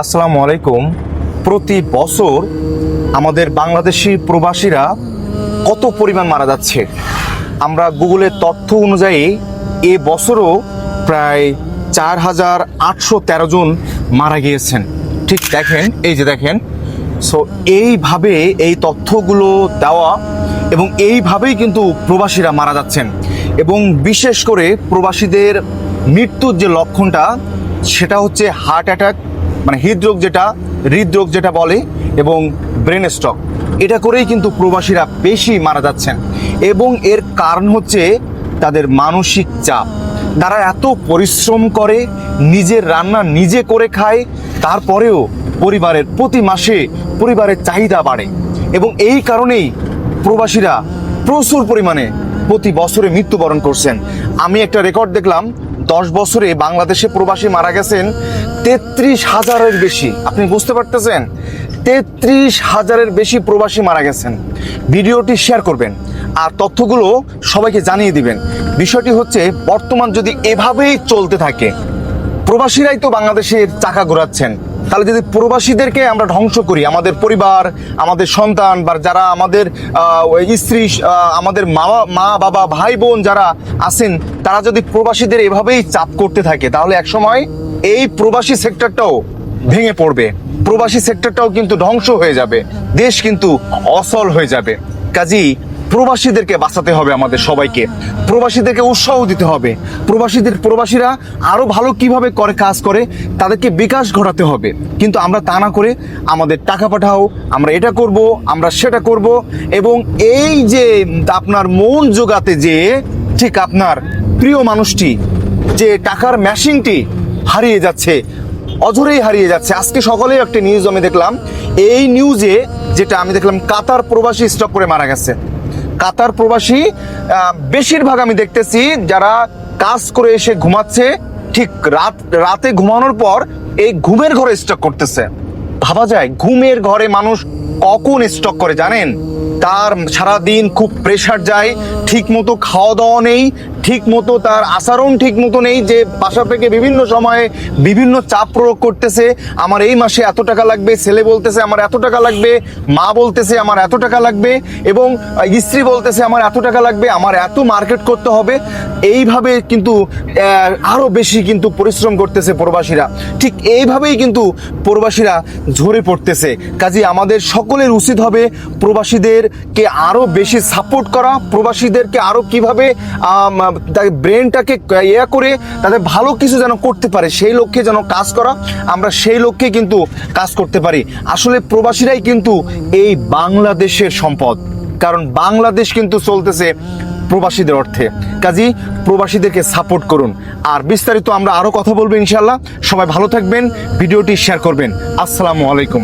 আসসালামু আলাইকুম। প্রতি বছর আমাদের বাংলাদেশি প্রবাসীরা কত পরিমাণ মারা যাচ্ছে? আমরা গুগলের তথ্য অনুযায়ী এ বছরও প্রায় চার হাজার আটশো তেরো জন মারা গিয়েছেন। ঠিক দেখেন, এই যে দেখেন। সো এইভাবে এই তথ্যগুলো দেওয়া এবং এইভাবেই কিন্তু প্রবাসীরা মারা যাচ্ছেন। এবং বিশেষ করে প্রবাসীদের মৃত্যুর যে লক্ষণটা, সেটা হচ্ছে হার্ট অ্যাটাক মানে হৃদরোগ যেটা হৃদরোগ যেটা বলে এবং ব্রেন স্ট্রোক এটা করেই কিন্তু প্রবাসীরা বেশি মারা যাচ্ছেন। এবং এর কারণ হচ্ছে তাদের মানসিক চাপ। তারা এত পরিশ্রম করে, নিজের রান্না নিজে করে খায়, তারপরেও পরিবারের প্রতি মাসে পরিবারের চাহিদা বাড়ে। এবং এই কারণেই প্রবাসীরা প্রচুর পরিমাণে প্রতি বছরে মৃত্যুবরণ করছেন। আমি একটা রেকর্ড দেখলাম দশ বছরে বাংলাদেশে প্রবাসী মারা গেছেন তেত্রিশ হাজারের বেশি। আপনি বুঝতে পারতেছেন? তেত্রিশ হাজারের বেশি প্রবাসী মারা গেছেন। ভিডিওটি শেয়ার করবেন আর তথ্যগুলো সবাইকে জানিয়ে দিবেন। বিষয়টি হচ্ছে, বর্তমান যদি এভাবেই চলতে থাকে, প্রবাসীরাই তো বাংলাদেশের চাকা ঘোরাচ্ছেন। তাহলে যদি প্রবাসীদেরকে আমরা ধ্বংস করি, আমাদের পরিবার, আমাদের সন্তান, বা যারা আমাদের স্ত্রী আমাদের মা মা, বাবা, ভাই, বোন যারা আছেন, তারা যদি প্রবাসীদের এভাবেই চাপ করতে থাকে, তাহলে একসময় এই প্রবাসী সেক্টরটাও ভেঙে পড়বে। প্রবাসী সেক্টরটাও কিন্তু ধ্বংস হয়ে যাবে। দেশ কিন্তু অসল হয়ে যাবে। কাজী প্রবাসীদেরকে বাঁচাতে হবে আমাদের সবাইকে। প্রবাসীদেরকে উৎসাহ দিতে হবে। প্রবাসীদের, প্রবাসীরা আরও ভালো কীভাবে করে কাজ করে, তাদেরকে বিকাশ ঘটাতে হবে। কিন্তু আমরা তা না করে আমাদের টাকা পাঠাও, আমরা এটা করব, আমরা সেটা করব এবং এই যে আপনার মন জোগাতে যে, ঠিক আপনার প্রিয় মানুষটি যে টাকার ম্যাশিংটি হারিয়ে যাচ্ছে, অঝরেই হারিয়ে যাচ্ছে। আজকে সকালে একটা নিউজ আমি দেখলাম। এই নিউজে যেটা আমি দেখলাম, কাতার প্রবাসী স্টক করে মারা গেছে। কাতার প্রবাসী বেশিরভাগ আমি দেখতেছি যারা কাজ করে এসে ঘুমাচ্ছে, ঠিক রাত, রাতে ঘুমানোর পর এই ঘুমের ঘরে স্টক করতেছে। ভাবা যায়, ঘুমের ঘরে মানুষ কখন স্টক করে জানেন? তার সারাদিন খুব প্রেশার যায় ঠিক মতো খাওয়া দাওয়া নেই ঠিক মতো তার আচরণ ঠিক মতো নেই যে বাসা থেকে বিভিন্ন সময়ে বিভিন্ন চাপ প্রয়োগ করতেছে, আমার এই মাসে এত টাকা লাগবে, ছেলে বলতেছে আমার এত টাকা লাগবে, মা বলতেছে আমার এত টাকা লাগবে এবং স্ত্রী বলতেছে আমার এত টাকা লাগবে, আমার এত মার্কেট করতে হবে। এইভাবে কিন্তু আহ, আরও বেশি কিন্তু পরিশ্রম করতেছে প্রবাসীরা। ঠিক এইভাবেই কিন্তু প্রবাসীরা ঝরে পড়তেছে। কাজে আমাদের সকলের উচিত হবে প্রবাসীদেরকে আরও বেশি সাপোর্ট করা প্রবাসীদেরকে আরও কীভাবে ব্রেনটাকে ইয়ে করে তাদের ভালো কিছু যেন করতে পারে সেই লক্ষ্যে যেন কাজ করা আমরা সেই লক্ষ্যে কিন্তু কাজ করতে পারি। আসলে প্রবাসীরাই কিন্তু এই বাংলাদেশের সম্পদ। কারণ বাংলাদেশ কিন্তু চলতেছে প্রবাসীদের অর্থে। কাজী, প্রবাসীদেরকে সাপোর্ট করুন। আর বিস্তারিত আমরা আরও কথা বলব ইনশাল্লাহ সবাই ভালো থাকবেন, ভিডিওটি শেয়ার করবেন। আসসালামু আলাইকুম।